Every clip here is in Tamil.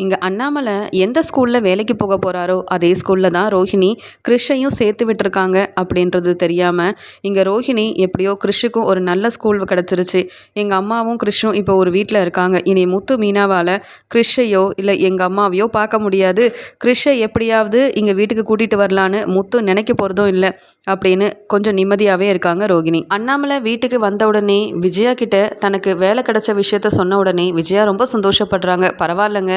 இங்கே அண்ணாமலை எந்த ஸ்கூலில் வேலைக்கு போக போகிறாரோ அதே ஸ்கூலில் தான் ரோஹிணி கிறிஷையும் சேர்த்து விட்டுருக்காங்க அப்படின்றது தெரியாமல் இங்கே ரோஹிணி எப்படியோ கிறிஷுக்கும் ஒரு நல்ல ஸ்கூல் கிடச்சிருச்சு. எங்கள் அம்மாவும் கிறிஷும் இப்போ ஒரு வீட்டில் இருக்காங்க. இனி முத்து மீனாவால் கிறிஷையோ இல்லை எங்கள் அம்மாவையோ பார்க்க முடியாது. கிறிஷை எப்படியாவது இங்கே வீட்டுக்கு கூட்டிகிட்டு வரலான்னு முத்து நினைக்க போகிறதும் இல்லை அப்படின்னு கொஞ்சம் நிம்மதியாகவே இருக்காங்க ரோகிணி அண்ணாமலை வீட்டுக்கு வந்த உடனே விஜயா கிட்ட தனக்கு வேலை கிடைச்ச விஷயத்த சொன்ன உடனே விஜயா ரொம்ப சந்தோஷப்படுறாங்க. பரவாயில்லைங்க.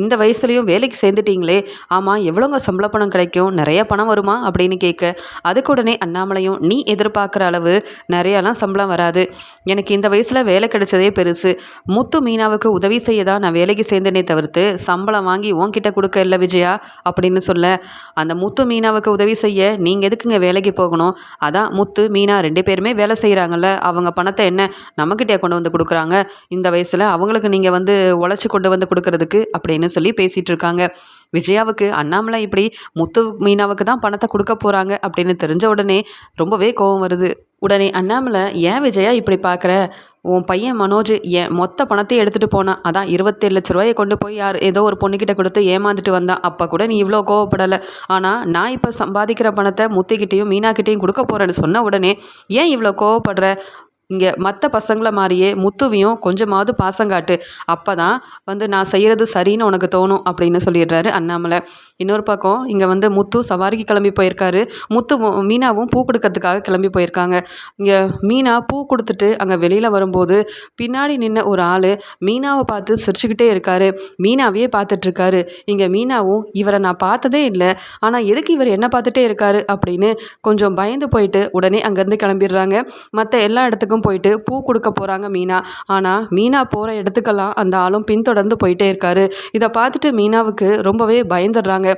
இந்த வயசுலேயும் வேலைக்கு சேர்ந்துட்டீங்களே. ஆமாம் எவ்வளோங்க சம்பள பணம் கிடைக்கும்? நிறைய பணம் வருமா? அப்படின்னு கேட்க அதுக்கு உடனே அண்ணாமலையும் நீ எதிர்பார்க்குற அளவு நிறையாலாம் சம்பளம் வராது. எனக்கு இந்த வயசில் வேலை கிடைச்சதே பெருசு. முத்து மீனாவுக்கு உதவி செய்ய தான் நான் வேலைக்கு சேர்ந்தனே தவிர்த்து சம்பளம் வாங்கி உன்கிட்ட கொடுக்க இல்லை விஜயா? அப்படின்னு சொல்ல அந்த முத்து மீனாவுக்கு உதவி செய்ய நீங்கள் எதுக்குங்க வேலைக்கு போகணும்? அதான் முத்து மீனா ரெண்டு பேருமே வேலை செய்கிறாங்கல்ல அவங்க பணத்தை என்ன நம்மக்கிட்டே கொண்டு வந்து கொடுக்குறாங்க? இந்த வயசில் அவங்களுக்கு நீங்கள் வந்து உழைச்சி கொண்டு வந்து கொடுக்கறதுக்கு அப்படின்னு சொல்லி பேசிகிட்டு இருக்காங்க விஜயாவுக்கு அண்ணாமலை இப்படி முத்து மீனாவுக்கு தான் பணத்தை கொடுக்க போகிறாங்க அப்படின்னு தெரிஞ்ச உடனே ரொம்பவே கோபம் வருது. உடனே அண்ணாமலை ஏன் விஜயா இப்படி பார்க்குற உன் பையன் மனோஜ் என் மொத்த பணத்தையும் எடுத்துகிட்டு போனான் அதான் இருபத்தேழு லட்ச ரூபாயை கொண்டு போய் யார் ஏதோ ஒரு பொண்ணுக்கிட்ட கொடுத்து ஏமாந்துட்டு வந்தான் அப்போ கூட நீ இவ்வளோ கோவப்படலை. ஆனால் நான் இப்போ சம்பாதிக்கிற பணத்தை முத்திக்கிட்டேயும் மீனாக்கிட்டேயும் கொடுக்க போகிறேன்னு சொன்ன உடனே ஏன் இவ்வளோ கோவப்படுற? இங்கே மற்ற பசங்களை மாதிரியே முத்துவையும் கொஞ்சமாவது பாசங்காட்டு அப்போ தான் வந்து நான் செய்கிறது சரின்னு உனக்கு தோணும் அப்படின்னு சொல்லிடுறாரு அண்ணாமலை. இன்னொரு பக்கம் இங்கே வந்து முத்து சவாரிக்கு கிளம்பி போயிருக்காரு. முத்து மீனாவும் பூ கொடுக்கறதுக்காக கிளம்பி போயிருக்காங்க. இங்கே மீனா பூ கொடுத்துட்டு அங்கே வெளியில் வரும்போது பின்னாடி நின்ன ஒரு ஆள் மீனாவை பார்த்து சிரிச்சுக்கிட்டே இருக்காரு. மீனாவையே பார்த்துட்ருக்காரு. இங்கே மீனாவும் இவரை நான் பார்த்ததே இல்லை. ஆனால் எதுக்கு இவர் என்ன பார்த்துட்டே இருக்காரு? அப்படின்னு கொஞ்சம் பயந்து போயிட்டு உடனே அங்கேருந்து கிளம்பிடுறாங்க. மற்ற எல்லா இடத்துக்கும் பக்கம் போயிட்டு பூ கொடுக்க போகிறாங்க மீனா. ஆனால் மீனா போகிற இடத்துக்கெல்லாம் அந்த ஆளும் பின்தொடர்ந்து போயிட்டே இருக்காரு. இதை பார்த்துட்டு மீனாவுக்கு ரொம்பவே பயந்துடுறாங்க.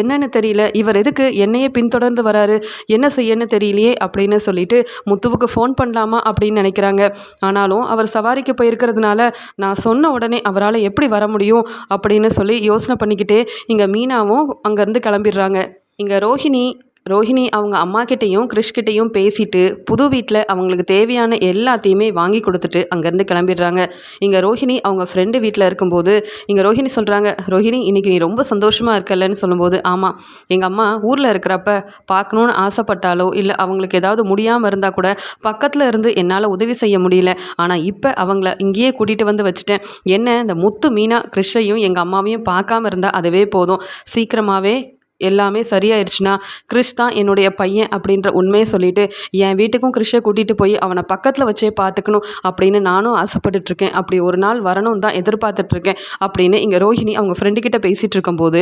என்னன்னு தெரியல. இவர் எதுக்கு என்னையே பின்தொடர்ந்து வராரு? என்ன செய்யன்னு தெரியலையே அப்படின்னு சொல்லிட்டு முத்துவுக்கு ஃபோன் பண்ணலாமா அப்படின்னு நினைக்கிறாங்க. ஆனாலும் அவர் சவாரிக்கு போயிருக்கிறதுனால நான் சொன்ன உடனே அவரால் எப்படி வர முடியும் அப்படின்னு சொல்லி யோசனை பண்ணிக்கிட்டே இங்கே மீனாவும் அங்கேருந்து கிளம்பிடுறாங்க. இங்கே ரோஹிணி ரோஹிணி அவங்க அம்மா கிட்டேயும் கிறிஷ்கிட்டையும் பேசிட்டு புது வீட்டில் அவங்களுக்கு தேவையான எல்லாத்தையுமே வாங்கி கொடுத்துட்டு அங்கேருந்து கிளம்பிடுறாங்க. இங்கே ரோஹிணி அவங்க ஃப்ரெண்டு வீட்டில் இருக்கும்போது இங்கே ரோஹிணி சொல்கிறாங்க ரோஹிணி இன்றைக்கி நீ ரொம்ப சந்தோஷமாக இருக்கலன்னு சொல்லும்போது ஆமாம் எங்கள் அம்மா ஊரில் இருக்கிறப்ப பார்க்கணுன்னு ஆசைப்பட்டாலோ இல்லை அவங்களுக்கு ஏதாவது முடியாமல் இருந்தால் கூட பக்கத்தில் இருந்து என்னால் உதவி செய்ய முடியல. ஆனால் இப்போ அவங்கள இங்கேயே கூட்டிகிட்டு வந்து வச்சுட்டேன். என்ன இந்த முத்து மீனா கிறிஷையும் எங்கள் அம்மாவையும் பார்க்காம இருந்தால் அதுவே போதும். சீக்கிரமாகவே எல்லாமே சரியாயிருச்சுன்னா கிறிஷ் தான் என்னுடைய பையன் அப்படின்ற உண்மையை சொல்லிட்டு என் வீட்டுக்கும் கிறிஷை கூட்டிகிட்டு போய் அவனை பக்கத்தில் வச்சே பார்த்துக்கணும் அப்படின்னு நானும் ஆசைப்பட்டுட்ருக்கேன். அப்படி ஒரு நாள் வரணும் தான் எதிர்பார்த்துட்ருக்கேன் அப்படின்னு இங்கே ரோஹிணி அவங்க ஃப்ரெண்டுக்கிட்ட பேசிகிட்டு இருக்கும்போது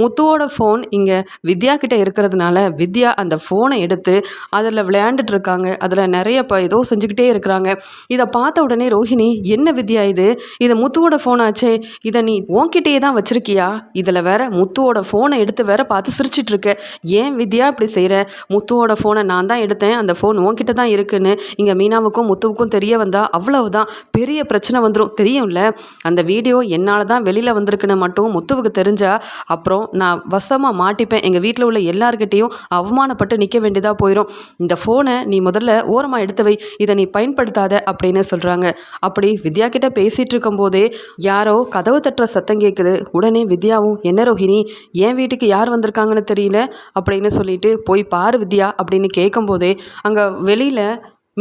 முத்துவோட ஃபோன் இங்கே வித்யா கிட்ட இருக்கிறதுனால வித்யா அந்த ஃபோனை எடுத்து அதில் விளையாண்டுட்டு இருக்காங்க அதில் நிறைய இப்போ ஏதோ செஞ்சுக்கிட்டே இருக்கிறாங்க. இதை பார்த்த உடனே ரோஹிணி என்ன வித்யா இது? இது முத்துவோட ஃபோனாச்சே இதை நீ உன்கிட்டயே தான் வச்சுருக்கியா? இதில் வேற முத்துவோட ஃபோனை எடுத்து வேற பார்த்து சிரிச்சிட்ருக்க. ஏன் வித்யா இப்படி செய்கிற முத்துவோட ஃபோனை நான் தான் எடுத்தேன். அந்த ஃபோன் உன்கிட்ட தான் இருக்குன்னு. இங்கே மீனாவுக்கும் முத்துவுக்கும் தெரிய வந்தால் அவ்வளவுதான். பெரிய பிரச்சனை வந்துடும் தெரியும்ல? அந்த வீடியோ என்னால் தான் வெளியில் வந்திருக்குன்னு மட்டும் முத்துவுக்கு தெரிஞ்சால் அப்புறம் நான் வசமாக மாட்டிப்பேன். எங்கள் வீட்டில் உள்ள எல்லார்கிட்டேயும் அவமானப்பட்டு நிற்க வேண்டியதாக போயிடும் இந்த ஃபோனை நீ முதல்ல ஓரமாக எடுத்து வை. இதை நீ பயன்படுத்தாத அப்படின்னு சொல்கிறாங்க அப்படி வித்யா கிட்ட பேசிகிட்டு இருக்கும்போதே யாரோ கதவு தட்டுற சத்தம் கேட்குது உடனே வித்யாவும் என்ன ரோஹிணி? என் வீட்டுக்கு யார் வந்து வந்திருக்காங்கன்னு தெரியல அப்படின்னு சொல்லிட்டு போய் பாரு வித்யா அப்படின்னு கேட்கும்போதே அங்கே வெளியில்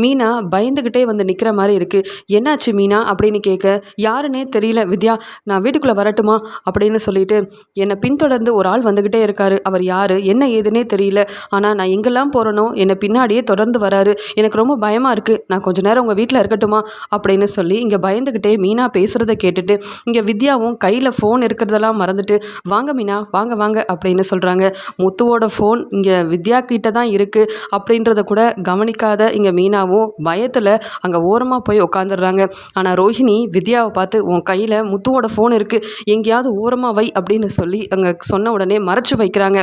மீனா பயந்துக்கிட்டே வந்து நிற்கிற மாதிரி இருக்குது என்னாச்சு மீனா? அப்படின்னு கேட்க யாருன்னே தெரியல வித்யா நான் வீட்டுக்குள்ளே வரட்டுமா? அப்படின்னு சொல்லிட்டு என்னை பின்தொடர்ந்து ஒரு ஆள் வந்துக்கிட்டே இருக்கார். அவர் யார்? என்ன ஏதுன்னே தெரியல. ஆனால் நான் எங்கெல்லாம் போகிறனோ என்னை பின்னாடியே தொடர்ந்து வராரு. எனக்கு ரொம்ப பயமாக இருக்குது நான் கொஞ்ச நேரம் உங்கள் வீட்டில் இருக்கட்டுமா? அப்படின்னு சொல்லி இங்கே பயந்துக்கிட்டே மீனா பேசுகிறத கேட்டுட்டு இங்கே வித்யாவும் கையில் ஃபோன் இருக்கிறதெல்லாம் மறந்துட்டு வாங்க மீனா வாங்க வாங்க அப்படின்னு சொல்கிறாங்க முத்துவோட ஃபோன் இங்கே வித்யா கிட்ட தான் இருக்குது அப்படின்றத கூட கவனிக்காத இங்கே மீனா வித்யாவும் பயத்தில் அங்கே ஓரமாக போய் உட்காந்துடுறாங்க ஆனால் ரோஹிணி வித்யாவை பார்த்து உன் கையில் முத்துவோட ஃபோன் இருக்குது எங்கேயாவது ஓரமாக வை அப்படின்னு சொல்லி அங்கே சொன்ன உடனே மறைச்சி வைக்கிறாங்க.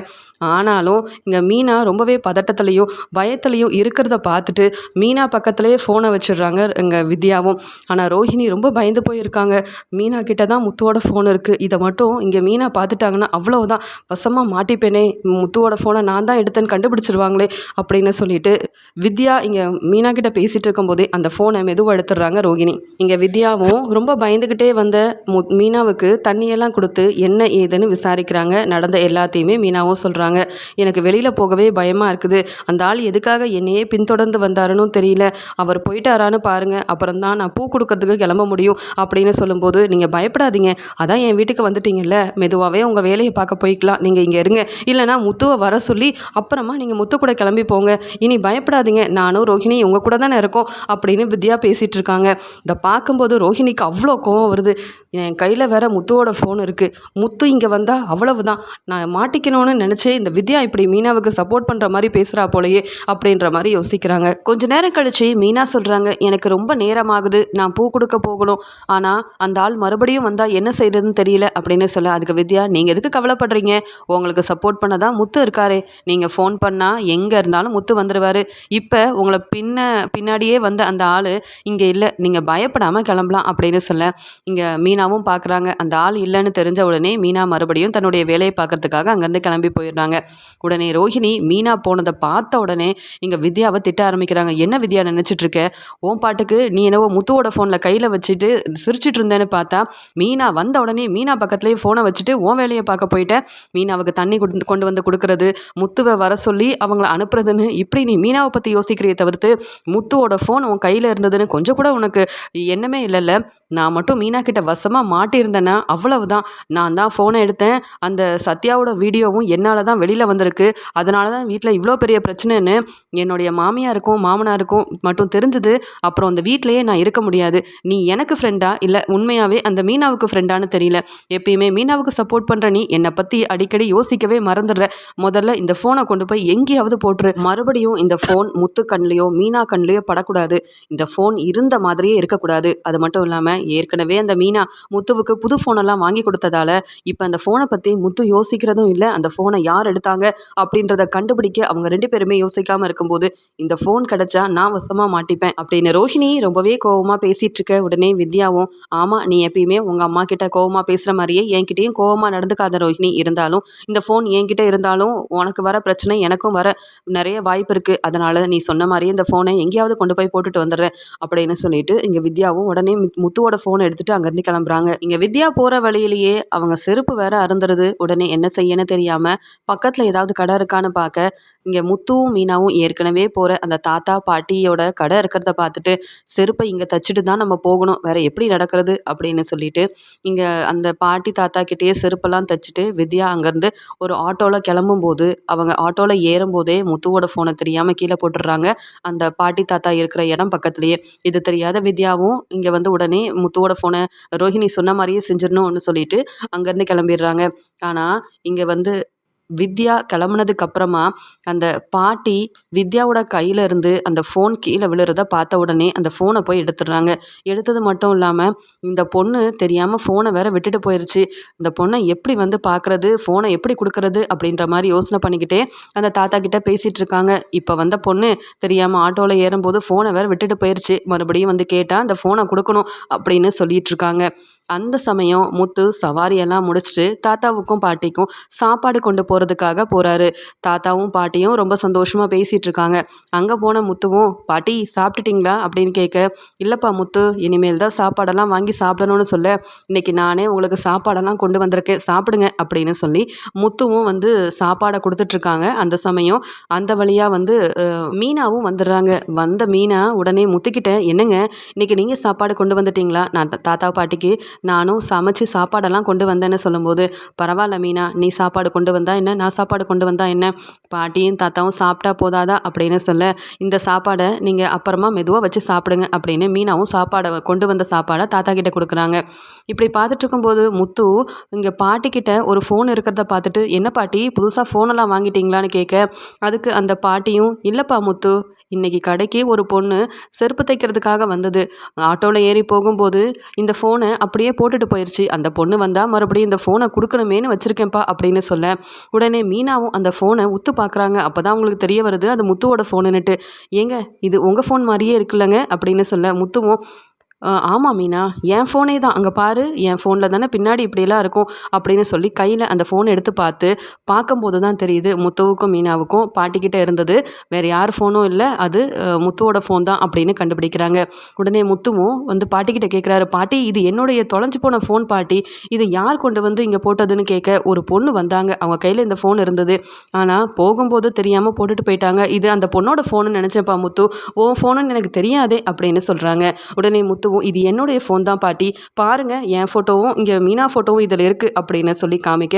ஆனாலும் இங்கே மீனா ரொம்பவே பதட்டத்துலேயும் பயத்துலேயும் இருக்கிறத பார்த்துட்டு மீனா பக்கத்துலேயே ஃபோனை வச்சிடுறாங்க இங்கே வித்யாவும். ஆனால் ரோஹிணி ரொம்ப பயந்து போயிருக்காங்க. மீனா கிட்ட தான் முத்துவோட ஃபோன் இருக்குது இதை மட்டும் இங்கே மீனா பார்த்துட்டாங்கன்னா அவ்வளோதான் வசமாக மாட்டிப்பேனே முத்துவோட ஃபோனை நான் தான் எடுத்தேன்னு கண்டுபிடிச்சிருவாங்களே அப்படின்னு சொல்லிட்டு வித்யா இங்கே மீனா கிட்ட பேசிகிட்டு இருக்கும்போதே அந்த ஃபோனை மெதுவாக எடுத்துடுறாங்க ரோகிணி. இங்கே வித்யாவும் ரொம்ப பயந்துக்கிட்டே வந்த மு மீனாவுக்கு தண்ணியெல்லாம் கொடுத்து என்ன ஏதுன்னு விசாரிக்கிறாங்க. நடந்த எல்லாத்தையுமே மீனாவும் சொல்கிறாங்க எனக்கு வெளியில் போகவே பயமாக இருக்குது. அந்த ஆள் எதுக்காக என்னையே பின்தொடர்ந்து வந்தாருன்னு தெரியல. அவர் போயிட்டாரான்னு பாருங்கள் அப்புறம் தான் நான் பூ கொடுக்கறதுக்கு கிளம்ப முடியும் அப்படின்னு சொல்லும்போது நீங்கள் பயப்படாதீங்க. அதான் என் வீட்டுக்கு வந்துட்டீங்கல்ல. மெதுவாகவே உங்கள் வேலையை பார்க்க போய்க்கலாம். நீங்கள் இங்கே இருங்க. இல்லைனா முத்துவை வர சொல்லி அப்புறமா நீங்கள் முத்து கூட கிளம்பி போங்க. இனி பயப்படாதீங்க. நானும் ரோஹிணி உங்கள் கூட தானே இருக்கும் அப்படின்னு வித்யா பேசிகிட்டு இருக்காங்க இதை பார்க்கும்போது ரோஹிணிக்கு அவ்வளோ கோவம் வருது. என் கையில் வேற முத்துவோட ஃபோன் இருக்குது முத்து இங்கே வந்தால் அவ்வளவுதான். நான் மாட்டிக்கணும்னு நினச்சி இந்த வித்யா இப்படி மீனாவுக்கு சப்போர்ட் பண்ணுற மாதிரி பேசுகிறா போலயே அப்படின்ற மாதிரி யோசிக்கிறாங்க. கொஞ்ச நேரம் கழிச்சு மீனா சொல்கிறாங்க எனக்கு ரொம்ப நேரமாகுது. நான் பூ கொடுக்க போகணும். ஆனால் அந்த ஆள் மறுபடியும் வந்தால் என்ன செய்கிறதுன்னு தெரியல அப்படின்னு சொல்ல அதுக்கு வித்யா நீங்கள் எதுக்கு கவலைப்படுறீங்க? உங்களுக்கு சப்போர்ட் பண்ண தான் முத்து இருக்காரே. நீங்கள் ஃபோன் பண்ணால் எங்கே இருந்தாலும் முத்து வந்துடுவார் இப்போ உங்களை பின்ன பின்னாடியே வந்த அந்த ஆள் இங்கே இல்லை நீங்கள் பயப்படாமல் கிளம்பலாம் அப்படின்னு சொல்ல இங்கே மீனாவும் பார்க்குறாங்க அந்த ஆள் இல்லைன்னு தெரிஞ்ச உடனே மீனா மறுபடியும் தன்னுடைய வேலையை பார்க்கறதுக்காக அங்கேருந்து கிளம்பி போயிடுறாங்க. உடனே ரோஹிணி மீனா போனதை பார்த்த உடனே இங்கே வித்யாவை திட்ட ஆரம்பிக்கிறாங்க. என்ன வித்யா நினச்சிட்டு இருக்க பாட்டுக்கு நீ என்னவோ முத்துவோட ஃபோனில் கையில் வச்சுட்டு சிரிச்சிட்டு இருந்தேன்னு பார்த்தா மீனா வந்த உடனே மீனா பக்கத்துலேயே ஃபோனை வச்சுட்டு உன் வேலையை பார்க்க போயிட்டேன் மீனாவுக்கு தண்ணி கொண்டு கொண்டு வந்து கொடுக்கறது முத்துவை வர சொல்லி அவங்கள அனுப்புறதுன்னு இப்படி நீ மீனாவை பற்றி யோசிக்கிறியே தவிர்த்து முத்துவோட ஃபோன் உன் கையில் இருந்ததுன்னு கொஞ்சம் கூட உனக்கு எண்ணமே இல்லைல்ல? நான் மட்டும் மீனா கிட்ட வசமாக மாட்டியிருந்தேன்னா அவ்வளவுதான். நான் தான் ஃபோனை எடுத்தேன். அந்த சத்யாவோட வீடியோவும் என்னால் தான் வெளியில் வந்திருக்கு. அதனால தான் வீட்டில் இவ்வளோ பெரிய பிரச்சனைன்னு என்னுடைய மாமியாருக்கும் மாமனாருக்கும் மட்டும் தெரிஞ்சது. அப்புறம் அந்த வீட்டிலையே நான் இருக்க முடியாது. நீ எனக்கு ஃப்ரெண்டா இல்லை உண்மையாகவே அந்த மீனாவுக்கு ஃப்ரெண்டான்னு தெரியல. எப்பயுமே மீனாவுக்கு சப்போர்ட் பண்ணுற நீ என்னை பற்றி அடிக்கடி யோசிக்கவே மறந்துடுற. முதல்ல இந்த ஃபோனை கொண்டு போய் எங்கேயாவது போட்டுரு. மறுபடியும் இந்த ஃபோன் முத்து கண்லேயோ மீனா கண்லேயோ படக்கூடாது. இந்த ஃபோன் இருந்த மாதிரியே இருக்கக்கூடாது. அது மட்டும் இல்லாமல் ஏற்கனவே அந்த மீனா முத்துவுக்கு புது ஃபோனெல்லாம் வாங்கி கொடுத்ததால இப்போ அந்த ஃபோனை பற்றி முத்து யோசிக்கிறதும் இல்லை. அந்த ஃபோனை யார் எடுத்தாங்க அப்படின்றத கண்டுபிடிக்க அவங்க ரெண்டு பேருமே யோசிக்காமல் இருக்கும்போது இந்த ஃபோன் கிடைச்சா நான் வசமாக மாட்டிப்பேன் அப்படின்னு ரோஹிணி ரொம்பவே கோவமாக பேசிகிட்டு இருக்க உடனே வித்யாவும் ஆமாம் நீ எப்பயுமே உங்கள் அம்மா கிட்ட கோவமாக பேசுகிற மாதிரியே என்கிட்டயும் கோவமாக நடந்துக்காத ரோஹிணி. இருந்தாலும் இந்த ஃபோன் என்கிட்ட இருந்தாலும் உனக்கு வர பிரச்சனை எனக்கும் வர நிறைய வாய்ப்பு இருக்குது அதனால் நீ சொன்ன மாதிரியே இந்த ஃபோனை எங்கேயாவது கொண்டு போய் போட்டுட்டு வந்துடுறேன் அப்படின்னு சொல்லிட்டு இங்கே வித்யாவும் உடனே முத்து முத்துவோட ஃபோனை எடுத்துகிட்டு அங்கேருந்து கிளம்புறாங்க. இங்கே வித்யா போகிற வழியிலேயே அவங்க செருப்பு வேற அருந்துறது. உடனே என்ன செய்யன்னு தெரியாமல் பக்கத்தில் ஏதாவது கடை இருக்கான்னு பார்க்க இங்கே முத்துவும் மீனாவும் ஏற்கனவே போகிற அந்த தாத்தா பாட்டியோட கடை இருக்கிறத பார்த்துட்டு செருப்பை இங்கே தச்சுட்டு தான் நம்ம போகணும். வேறு எப்படி நடக்கிறது அப்படின்னு சொல்லிட்டு இங்கே அந்த பாட்டி தாத்தா கிட்டேயே செருப்பெல்லாம் தச்சுட்டு வித்யா அங்கேருந்து ஒரு ஆட்டோவில் கிளம்பும்போது அவங்க ஆட்டோவில் ஏறும்போதே முத்துவோட ஃபோனை தெரியாமல் கீழே போட்டுடுறாங்க. அந்த பாட்டி தாத்தா இருக்கிற இடம் பக்கத்துலேயே. இது தெரியாத வித்யாவும் இங்கே வந்து உடனே முத்துவோட ஃபோனை ரோஹிணி சொன்ன மாதிரியே செஞ்சிடணும்னு சொல்லிட்டு அங்கேருந்து கிளம்பிடுறாங்க. ஆனால் இங்கே வந்து வித்யா கிளம்புனதுக்கு அப்புறமா அந்த பாட்டி வித்யாவோட கையில் இருந்து அந்த ஃபோன் கீழே விழுறத பார்த்த உடனே அந்த ஃபோனை போய் எடுத்துடுறாங்க. எடுத்தது மட்டும் இல்லாமல் இந்த பொண்ணு தெரியாமல் ஃபோனை வேற விட்டுட்டு போயிடுச்சு இந்த பொண்ணை எப்படி வந்து பார்க்குறது? ஃபோனை எப்படி கொடுக்கறது? அப்படின்ற மாதிரி யோசனை பண்ணிக்கிட்டே அந்த தாத்தா கிட்ட பேசிகிட்டு இருக்காங்க. இப்போ வந்த பொண்ணு தெரியாமல் ஆட்டோவில் ஏறும்போது ஃபோனை வேற விட்டுட்டு போயிடுச்சு மறுபடியும் வந்து கேட்டால் அந்த ஃபோனை கொடுக்கணும் அப்படின்னு சொல்லிட்டு இருக்காங்க. அந்த சமயம் முத்து சவாரியெல்லாம் முடிச்சுட்டு தாத்தாவுக்கும் பாட்டிக்கும் சாப்பாடு கொண்டு போகிறதுக்காக போகிறாரு தாத்தாவும் பாட்டியும் ரொம்ப சந்தோஷமாக பேசிகிட்டு இருக்காங்க அங்கே போன முத்துவும் பாட்டி சாப்பிட்டுட்டிங்களா? அப்படின்னு கேட்க இல்லைப்பா முத்து இனிமேல் தான் சாப்பாடெல்லாம் வாங்கி சாப்பிடணும்னு சொல்ல. இன்றைக்கி நானே உங்களுக்கு சாப்பாடெல்லாம் கொண்டு வந்திருக்கேன். சாப்பிடுங்க அப்படின்னு சொல்லி முத்துவும் வந்து சாப்பாடை கொடுத்துட்ருக்காங்க அந்த சமயம் அந்த வழியாக வந்து மீனாவும் வந்துடுறாங்க. வந்த மீனா உடனே முத்துக்கிட்ட என்னங்க? இன்றைக்கி நீங்கள் சாப்பாடு கொண்டு வந்துட்டீங்களா? நான் தாத்தா பாட்டிக்கு நானும் சமைச்சு சாப்பாடெல்லாம் கொண்டு வந்தேன்னு சொல்லும்போது பரவாயில்ல மீனா நீ சாப்பாடு கொண்டு வந்தால் என்ன? நான் சாப்பாடு கொண்டு வந்தால் என்ன? பாட்டியும் தாத்தாவும் சாப்பிட்டா போதாதா? அப்படின்னு சொல்ல இந்த சாப்பாடை நீங்கள் அப்புறமா மெதுவாக வச்சு சாப்பிடுங்க அப்படின்னு மீனாவும் சாப்பாடை கொண்டு வந்த சாப்பாடை தாத்தா கிட்டே கொடுக்குறாங்க. இப்படி பார்த்துட்டு இருக்கும்போது முத்து இங்கே பாட்டிக்கிட்ட ஒரு ஃபோன் இருக்கிறத பார்த்துட்டு என்ன பாட்டி புதுசாக ஃபோனெல்லாம் வாங்கிட்டீங்களான்னு கேட்க? அதுக்கு அந்த பாட்டியும் இல்லைப்பா முத்து இன்றைக்கி கடைக்கு ஒரு பொண்ணு செருப்பு தைக்கிறதுக்காக வந்தது. ஆட்டோவில் ஏறி போகும்போது இந்த ஃபோனை அப்படியே போட்டுட்டு போயிடுச்சு அந்த பொண்ணு வந்தால் மறுபடியும் இந்த ஃபோனை கொடுக்கணுமேனு வச்சுருக்கேன்ப்பா அப்படின்னு சொல்ல உடனே மீனாவும் அந்த ஃபோனை உத்து பார்க்குறாங்க. அப்போ தான் அவங்களுக்கு தெரிய வருது அது முத்துவோட ஃபோனுன்னுட்டு ஏங்க இது உங்கள் ஃபோன் மாதிரியே இருக்குல்லங்க? அப்படின்னு சொல்ல முத்துவும் ஆமாம் மீனா என் ஃபோனே தான். அங்கே பாரு என் ஃபோனில் தானே பின்னாடி இப்படியெல்லாம் இருக்கும் அப்படின்னு சொல்லி கையில் அந்த ஃபோன் எடுத்து பார்த்து பார்க்கும்போது தான் தெரியுது முத்துவுக்கும் மீனாவுக்கும் பாட்டிக்கிட்ட இருந்தது வேறு யார் ஃபோனும் இல்லை அது முத்துவோட ஃபோன் தான் அப்படின்னு கண்டுபிடிக்கிறாங்க. உடனே முத்துவும் வந்து பாட்டிக்கிட்ட கேட்குறாரு பாட்டி இது என்னுடைய தொலைஞ்சு போன ஃபோன் பாட்டி. இது யார் கொண்டு வந்து இங்கே போட்டதுன்னு கேட்க ஒரு பொண்ணு வந்தாங்க. அவங்க கையில் இந்த ஃபோன் இருந்தது. ஆனால் போகும்போது தெரியாமல் போட்டுட்டு போயிட்டாங்க. இது அந்த பொண்ணோட ஃபோனுன்னு நினச்சப்பா முத்து. ஓ ஃபோனுன்னு எனக்கு தெரியாதே அப்படின்னு சொல்கிறாங்க உடனே முத்து முத்துவும் இது என்னுடைய ஃபோன் தான் பாட்டி. பாருங்க என் ஃபோட்டோவும் இங்கே மீனா ஃபோட்டோவும் இதில் இருக்குது அப்படின்னு சொல்லி காமிக்க.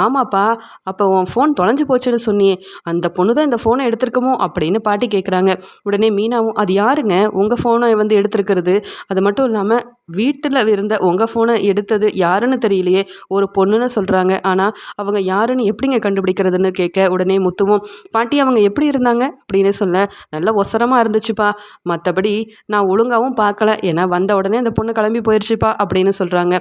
ஆமாப்பா அப்போ உன் ஃபோன் தொலைஞ்சு போச்சுன்னு சொன்னியே. அந்த பொண்ணு தான் இந்த ஃபோனை எடுத்திருக்குமோ அப்படின்னு பாட்டி கேட்குறாங்க உடனே மீனாவும் அது யாருங்க? உங்கள் ஃபோனை வந்து எடுத்திருக்கிறது? அது மட்டும் இல்லாமல் வீட்டில் இருந்த உங்கள் ஃபோனை எடுத்தது யாருன்னு தெரியலையே. ஒரு பொண்ணுன்னு சொல்கிறாங்க ஆனால் அவங்க யாருன்னு எப்படிங்க கண்டுபிடிக்கிறதுன்னு கேட்க உடனே முத்துவும் பாட்டி அவங்க எப்படி இருந்தாங்க? அப்படின்னு சொல்ல நல்ல ஒசரமாக இருந்துச்சுப்பா. மற்றபடி நான் ஒழுங்காகவும் பார்க்கல. ஏன்னா வந்த உடனே அந்த பொண்ணு கிளம்பி போயிடுச்சுப்பா அப்படின்னு சொல்கிறாங்க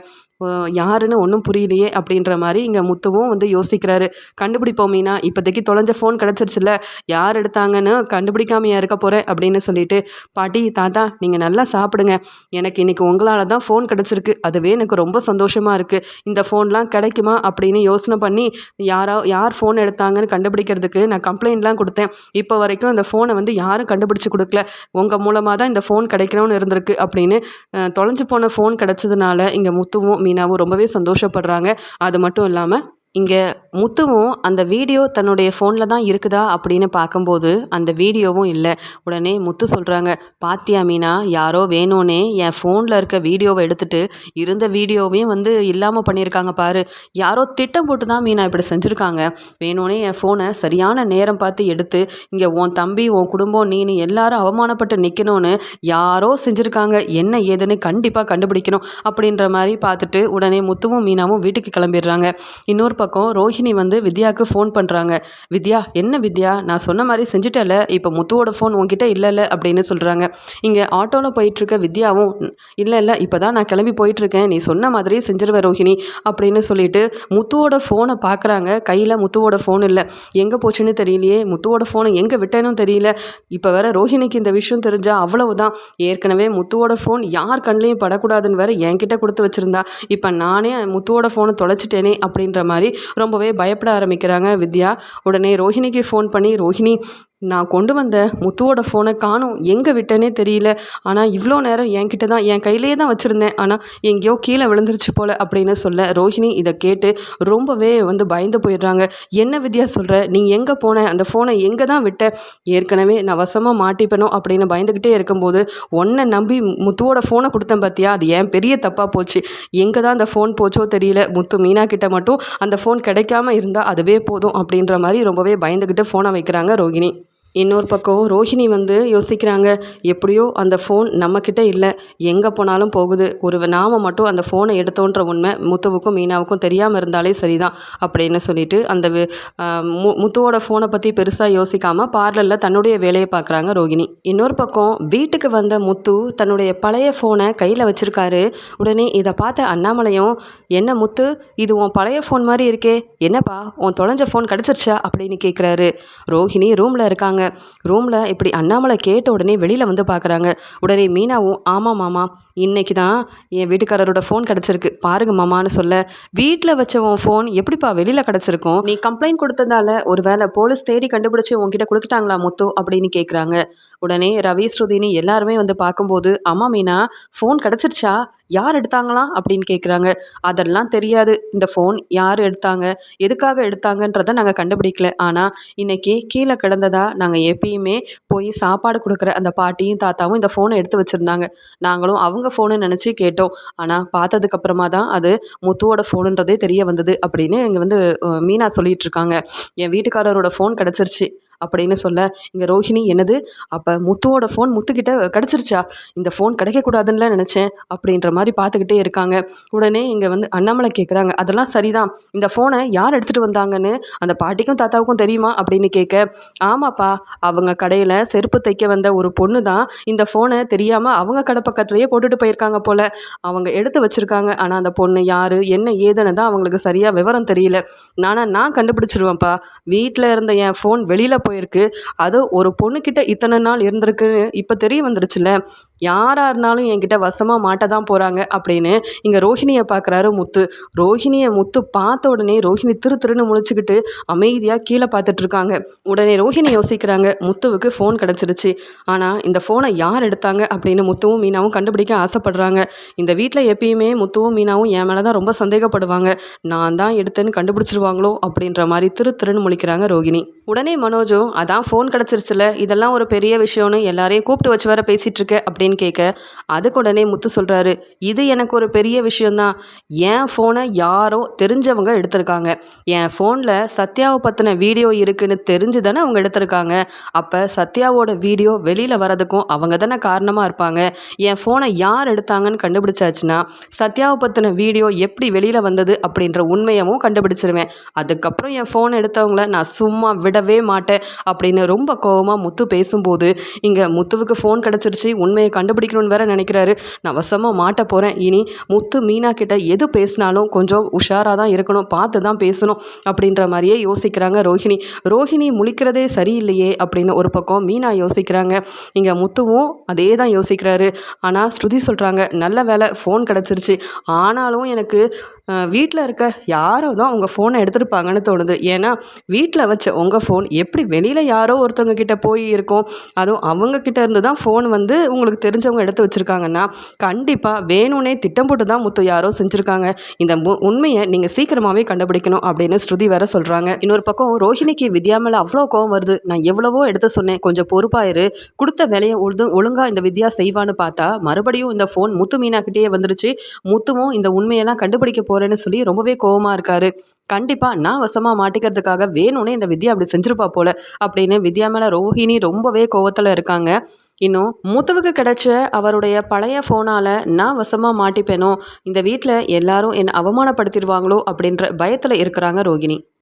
யாருன்னு ஒன்றும் புரியலையே. அப்படின்ற மாதிரி இங்கே முத்துவும் வந்து யோசிக்கிறாரு. கண்டுபிடிப்போம் மீனா. இப்போதைக்கு தொலைஞ்ச ஃபோன் கிடச்சிருச்சுல யார் எடுத்தாங்கன்னு கண்டுபிடிக்காமையா இருக்க போகிறேன் அப்படின்னு சொல்லிட்டு பாட்டி தாத்தா நீங்கள் நல்லா சாப்பிடுங்க. எனக்கு இன்றைக்கி உங்களால் தான் ஃபோன் கிடச்சிருக்கு. அதுவே எனக்கு ரொம்ப சந்தோஷமாக இருக்குது இந்த ஃபோன்லாம் கிடைக்குமா அப்படின்னு யோசனை பண்ணி யாரோ யார் ஃபோன் எடுத்தாங்கன்னு கண்டுபிடிக்கிறதுக்கு நான் கம்ப்ளைண்ட்லாம் கொடுத்தேன். இப்போ வரைக்கும் அந்த ஃபோனை வந்து யாரும் கண்டுபிடிச்சி கொடுக்கல. உங்கள் மூலமாக தான் இந்த ஃபோன் கிடைக்கணும்னு இருந்திருக்கு அப்படின்னு தொலைஞ்சு போன ஃபோன் கிடச்சதுனால இங்கே முத்துவும் மீனாவும் ரொம்பவே சந்தோஷப்படுறாங்க. அது மட்டும் இல்லாமல் இங்கே முத்துவும் அந்த வீடியோ தன்னுடைய ஃபோனில் தான் இருக்குதா அப்படின்னு பார்க்கும்போது அந்த வீடியோவும் இல்லை. உடனே முத்து சொல்கிறாங்க பாத்தியா மீனா யாரோ வேணும்னே என் ஃபோனில் இருக்க வீடியோவை எடுத்துட்டு இருந்த வீடியோவையும் வந்து இல்லாமல் பண்ணியிருக்காங்க பாரு. யாரோ திட்டம் போட்டு தான் மீனா இப்படி செஞ்சுருக்காங்க. வேணும்னே என் ஃபோனை சரியான நேரம் பார்த்து எடுத்து இங்கே உன் தம்பி உன் குடும்பம் நீனு எல்லாரும் அவமானப்பட்டு நிற்கணும்னு யாரோ செஞ்சுருக்காங்க. என்ன ஏதுன்னு கண்டிப்பாக கண்டுபிடிக்கணும். அப்படின்ற மாதிரி பார்த்துட்டு உடனே முத்துவும் மீனாவும் வீட்டுக்கு கிளம்பிடுறாங்க. இன்னொரு பக்கம் ரோஹிணி வந்து வித்யாவுக்கு ஃபோன் பண்ணுறாங்க வித்யா என்ன வித்யா? நான் சொன்ன மாதிரி செஞ்சுட்டல இப்போ முத்துவோட ஃபோன் உங்ககிட்ட இல்லைல்ல? அப்படின்னு சொல்கிறாங்க இங்கே ஆட்டோவில் போயிட்டுருக்க வித்யாவும் இல்லை இல்லை இப்போ தான் நான் கிளம்பி போயிட்டுருக்கேன். நீ சொன்ன மாதிரியே செஞ்சிருவ ரோஹிணி. அப்படின்னு சொல்லிட்டு முத்துவோட ஃபோனை பார்க்குறாங்க கையில் முத்துவோட ஃபோன் இல்லை. எங்கே போச்சுன்னு தெரியலையே. முத்துவோட ஃபோனை எங்கே விட்டேனும் தெரியல. இப்போ வேற ரோஹிணிக்கு இந்த விஷயம் தெரிஞ்சால் அவ்வளவுதான். ஏற்கனவே முத்துவோட ஃபோன் யார் கண்ணிலையும் படக்கூடாதுன்னு வேற என்கிட்ட கொடுத்து வச்சுருந்தா. இப்போ நானே முத்துவோட ஃபோனை தொலைச்சிட்டேனே அப்படின்ற மாதிரி ரொம்பவே பயப்பட ஆரம்பிக்கிறாங்க வித்யா. உடனே ரோஹிணிக்கு ஃபோன் பண்ணி ரோஹிணி நான் கொண்டு வந்த முத்துவோட ஃபோனை காணும். எங்கே விட்டேனே தெரியல. ஆனால் இவ்வளோ நேரம் என்கிட்ட தான் என் கையிலே தான் வச்சுருந்தேன். ஆனால் எங்கேயோ கீழே விழுந்துருச்சு போல் அப்படின்னு சொல்ல ரோஹிணி இதை கேட்டு ரொம்பவே வந்து பயந்து போயிடுறாங்க. என்ன வித்யா சொல்கிற நீ எங்கே போன? அந்த ஃபோனை எங்கே தான் விட்ட? ஏற்கனவே நான் வசமாக மாட்டிப்பேனோ? அப்படின்னு பயந்துக்கிட்டே இருக்கும்போது உன்னை நம்பி முத்துவோட ஃபோனை கொடுத்தேன் பார்த்தியா அது ஏன் பெரிய தப்பாக போச்சு? எங்கே தான் அந்த ஃபோன் போச்சோ தெரியல. முத்து மீனா கிட்ட மட்டும் அந்த ஃபோன் கிடைக்காம இருந்தால் அதுவே போதும். அப்படின்ற மாதிரி ரொம்பவே பயந்துக்கிட்டு ஃபோனை வைக்கிறாங்க ரோகிணி இன்னொரு பக்கம் ரோஹிணி வந்து யோசிக்கிறாங்க எப்படியோ அந்த ஃபோன் நம்மக்கிட்ட இல்லை. எங்கே போனாலும் போகுது. ஒரு நாம மட்டும் அந்த ஃபோனை எடுத்தோன்ற உண்மை முத்துவுக்கும் மீனாவுக்கும் தெரியாமல் இருந்தாலே சரிதான் அப்படின்னு சொல்லிட்டு அந்த மு முத்துவோட ஃபோனை பற்றி பெருசாக யோசிக்காமல் பார்லரில் தன்னுடைய வேலையை பார்க்குறாங்க ரோகிணி இன்னொரு பக்கம் வீட்டுக்கு வந்த முத்து தன்னுடைய பழைய ஃபோனை கையில் வச்சுருக்காரு. உடனே இதை பார்த்த அண்ணாமலையும் என்ன முத்து இது உன் பழைய ஃபோன் மாதிரி இருக்கே. என்னப்பா உன் தொலைஞ்ச ஃபோன் கிடச்சிருச்சா? அப்படின்னு கேட்குறாரு ரோஹிணி ரூமில் இருக்காங்க. ரூமில் இப்படி அண்ணாமலை கேட்ட உடனே வெளியில் வந்து பார்க்குறாங்க. உடனே மீனாவும் ஆமாம் மாமா இன்னைக்கு தான் என் வீட்டுக்காரரோட ஃபோன் கிடச்சிருக்கு. பாருங்க மாமான்னு சொல்ல வீட்டில் வச்ச உன் ஃபோன் எப்படிப்பா வெளியில் கிடச்சிருக்கும்? நீ கம்ப்ளைண்ட் கொடுத்ததால ஒரு வேளை போலீஸ் தேடி கண்டுபிடிச்சி உங்ககிட்ட கொடுத்துட்டாங்களா முத்து? அப்படின்னு கேட்குறாங்க உடனே ரவி ஸ்ருதினி எல்லாருமே வந்து பார்க்கும்போது அம்மா மீனா ஃபோன் கிடச்சிருச்சா? யார் எடுத்தாங்களாம் அப்படின்னு கேட்குறாங்க அதெல்லாம் தெரியாது. இந்த ஃபோன் யார் எடுத்தாங்க? எதுக்காக எடுத்தாங்கன்றதை நாங்கள் கண்டுபிடிக்கல. ஆனால் இன்னைக்கு கீழே கிடந்ததா நாங்கள் எப்பயுமே போய் சாப்பாடு கொடுக்குற அந்த பாட்டியும் தாத்தாவும் இந்த ஃபோனை எடுத்து வச்சுருந்தாங்க. நாங்களும் அவங்க ஃபோனு நினச்சி கேட்டோம். ஆனால் பார்த்ததுக்கப்புறமா தான் அது முத்துவோட ஃபோனுன்றதே தெரிய வந்தது அப்படின்னு இங்கே வந்து மீனா சொல்லிகிட்ருக்காங்க என் வீட்டுக்காரரோட ஃபோன் கிடச்சிருச்சு. அப்படின்னு சொல்ல இங்கே ரோஹிணி என்னது? அப்போ முத்துவோட ஃபோன் முத்துக்கிட்ட கிடச்சிருச்சா? இந்த ஃபோன் கிடைக்கக்கூடாதுன்னுல நினச்சேன் அப்படின்ற மாதிரி பார்த்துக்கிட்டே இருக்காங்க. உடனே இங்கே வந்து அண்ணாமலை கேட்குறாங்க அதெல்லாம் சரிதான். இந்த ஃபோனை யார் எடுத்துகிட்டு வந்தாங்கன்னு அந்த பாட்டிக்கும் தாத்தாவுக்கும் தெரியுமா? அப்படின்னு கேட்க ஆமாப்பா அவங்க கடையில் செருப்பு தைக்க வந்த ஒரு பொண்ணு தான் இந்த ஃபோனை தெரியாமல் அவங்க கடை பக்கத்துலேயே போட்டுட்டு போயிருக்காங்க போல். அவங்க எடுத்து வச்சுருக்காங்க. ஆனால் அந்த பொண்ணு யார் என்ன ஏதுன்னு தான் அவங்களுக்கு சரியாக விவரம் தெரியல. நானா நான் கண்டுபிடிச்சிருவேன்ப்பா. வீட்டில் இருந்த என் ஃபோன் வெளியில் போயிருக்கு. அது ஒரு பொண்ணுக்கிட்ட இத்தனை நாள் இருந்திருக்குன்னு இப்போ தெரிய வந்துருச்சுல்ல? யாராக இருந்தாலும் என்கிட்ட வசமாக மாட்ட தான் போகிறாங்க அப்படின்னு இங்கே ரோஹிணியை பார்க்குறாரு முத்து. ரோஹிணியை முத்து பார்த்த உடனே ரோஹிணி திரு திருன்னு முழிச்சுக்கிட்டு அமைதியாக கீழே பார்த்துட்ருக்காங்க உடனே ரோஹிணி யோசிக்கிறாங்க முத்துவுக்கு ஃபோன் கிடச்சிருச்சு. ஆனால் இந்த ஃபோனை யார் எடுத்தாங்க அப்படின்னு முத்துவும் மீனாவும் கண்டுபிடிக்க ஆசைப்படுறாங்க. இந்த வீட்டில் எப்பயுமே முத்துவும் மீனாவும் என் மேலே தான் ரொம்ப சந்தேகப்படுவாங்க. நான் தான் எடுத்தேன்னு கண்டுபிடிச்சிருவாங்களோ அப்படின்ற மாதிரி திரு திருன்னு முழிக்கிறாங்க ரோகிணி உடனே மனோஜும் அதான் ஃபோன் கிடச்சிருச்சுல இதெல்லாம் ஒரு பெரிய விஷயம்னு எல்லாரையும் கூப்பிட்டு வச்சு வர பேசிகிட்டு இருக்க அப்படின்னு கேட்க அதுக்கு உடனே முத்து சொல்கிறாரு இது எனக்கு ஒரு பெரிய விஷயந்தான் என் ஃபோனை யாரோ தெரிஞ்சவங்க எடுத்திருக்காங்க. என் ஃபோனில் சத்யாவை பற்றின வீடியோ இருக்குன்னு தெரிஞ்சு தானே அவங்க எடுத்திருக்காங்க. அப்போ சத்யாவோட வீடியோ வெளியில் வரதுக்கும் அவங்க தானே காரணமாக இருப்பாங்க. என் ஃபோனை யார் எடுத்தாங்கன்னு கண்டுபிடிச்சாச்சுன்னா சத்யாவை பற்றின வீடியோ எப்படி வெளியில் வந்தது அப்படின்ற உண்மையவும் கண்டுபிடிச்சிருவேன். அதுக்கப்புறம் என் ஃபோன் எடுத்தவங்கள நான் சும்மா விடவே மாட்டேன் அப்படின்னு ரொம்ப கோவமாக முத்து பேசும்போது இங்கே முத்துவுக்கு ஃபோன் கிடச்சிருச்சு உண்மையை கண்டுபிடிக்கணும்னு வேற நினைக்கிறாரு. நான் வசமாக மாட்ட போகிறேன் இனி முத்து மீனா கிட்ட எது பேசினாலும் கொஞ்சம் உஷாராக தான் இருக்கணும். பார்த்து தான் பேசணும் அப்படின்ற மாதிரியே யோசிக்கிறாங்க ரோஹிணி. ரோஹிணி முழிக்கிறதே சரியில்லையே அப்படின்னு ஒரு பக்கம் மீனா யோசிக்கிறாங்க. இங்கே முத்துவும் அதே தான் யோசிக்கிறாரு. ஆனால் ஸ்ருதி சொல்கிறாங்க நல்ல வேலை ஃபோன் கிடச்சிருச்சு. ஆனாலும் எனக்கு வீட்டில் இருக்க யாரோ தான் உங்கள் ஃபோனை எடுத்துருப்பாங்கன்னு தோணுது. ஏன்னா வீட்டில் வச்ச உங்கள் ஃபோன் எப்படி வெளியில் யாரோ ஒருத்தவங்க கிட்டே போய் இருக்கும். அதுவும் அவங்கக்கிட்ட இருந்து தான் ஃபோன் வந்து உங்களுக்கு தெரிஞ்சவங்க எடுத்து வச்சுருக்காங்கன்னா கண்டிப்பாக வேணும்னே திட்டம் போட்டு தான் முத்து யாரோ செஞ்சுருக்காங்க. இந்த உண்மையை நீங்கள் சீக்கிரமாகவே கண்டுபிடிக்கணும் அப்படின்னு ஸ்ருதி வேற சொல்கிறாங்க இன்னொரு பக்கம் ரோஹிணிக்கு வித்யா மேலே அவ்வளோ கோவம் வருது. நான் எவ்வளவோ எடுத்து சொன்னேன். கொஞ்சம் பொறுப்பாயிரு. கொடுத்த வேலையை ஒழுது ஒழுங்காக இந்த வித்யா செய்வான்னு பார்த்தா மறுபடியும் இந்த ஃபோன் முத்து மீனாக்கிட்டேயே வந்துருச்சு. முத்துவும் இந்த உண்மையெல்லாம் கண்டுபிடிக்க போகிறேன்னு சொல்லி ரொம்பவே கோவமாக இருக்காரு. கண்டிப்பாக நான் வசமாக மாட்டிக்கிறதுக்காக வேணும்னே இந்த வித்யா அப்படி செஞ்சுருப்பா போல அப்படின்னு வித்யா மேலே ரோஹிணி ரொம்பவே கோவத்தில் இருக்காங்க. இன்னும் மூத்தவுக்கு கிடைச்ச அவருடைய பழைய ஃபோனால் நான் வசமாக மாட்டிப்பேனோ? இந்த வீட்டில் எல்லாரும் என்னை அவமானப்படுத்திடுவாங்களோ? அப்படின்ற பயத்தில் இருக்கிறாங்க ரோகிணி